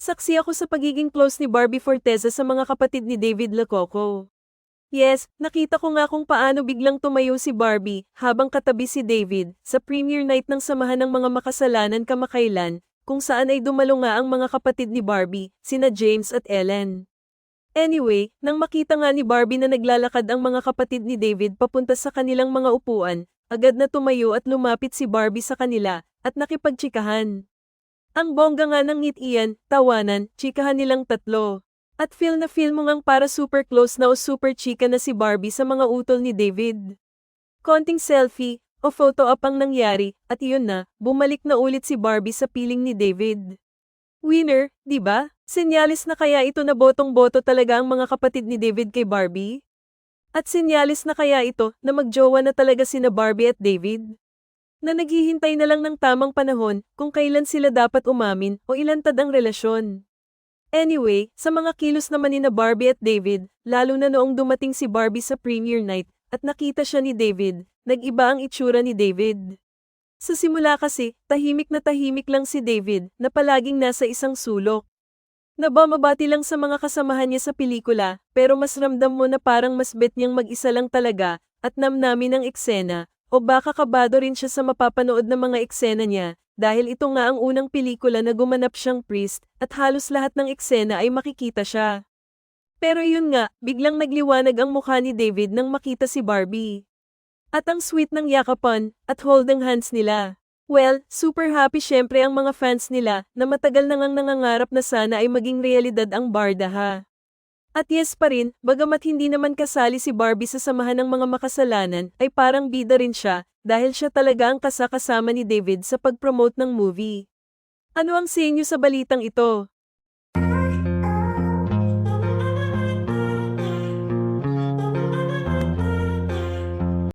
Saksi ako sa pagiging close ni Barbie Forteza sa mga kapatid ni David Lococo. Yes, nakita ko nga kung paano biglang tumayo si Barbie habang katabi si David sa premiere night ng Samahan ng Mga Makasalanan kamakailan kung saan ay dumalo nga ang mga kapatid ni Barbie, sina James at Ellen. Anyway, nang makita nga ni Barbie na naglalakad ang mga kapatid ni David papunta sa kanilang mga upuan, agad na tumayo at lumapit si Barbie sa kanila at nakipagtsikahan. Ang bongga nga ng ngitian, tawanan, chikahan nilang tatlo. At feel na feel mo ngang para super close na o super chika na si Barbie sa mga utol ni David. Konting selfie, o photo up ang nangyari, at iyon na, bumalik na ulit si Barbie sa piling ni David. Winner, di ba? Senyalis na kaya ito na botong-boto talaga ang mga kapatid ni David kay Barbie? At senyalis na kaya ito na magjowa na talaga sina Barbie at David? Na naghihintay na lang ng tamang panahon kung kailan sila dapat umamin o ilantad ang relasyon. Anyway, sa mga kilos naman ni na Barbie at David, lalo na noong dumating si Barbie sa premiere night at nakita siya ni David, nag-iba ang itsura ni David. Sa simula kasi, tahimik na tahimik lang si David na palaging nasa isang sulok. Nabamabati lang sa mga kasamahan niya sa pelikula, pero mas ramdam mo na parang mas bet niyang mag-isa lang talaga, at namnamin ang eksena, o baka kabado rin siya sa mapapanood na mga eksena niya, dahil ito nga ang unang pelikula na gumanap siyang priest, at halos lahat ng eksena ay makikita siya. Pero yun nga, biglang nagliwanag ang mukha ni David nang makita si Barbie. At ang sweet ng yakapan, at holding hands nila. Well, super happy syempre ang mga fans nila na matagal na ngang nangangarap na sana ay maging realidad ang Barda ha. At yes pa rin, bagamat hindi naman kasali si Barbie sa samahan ng mga makasalanan, ay parang bida rin siya, dahil siya talaga ang kasakasama ni David sa pag-promote ng movie. Ano ang sa inyo sa balitang ito?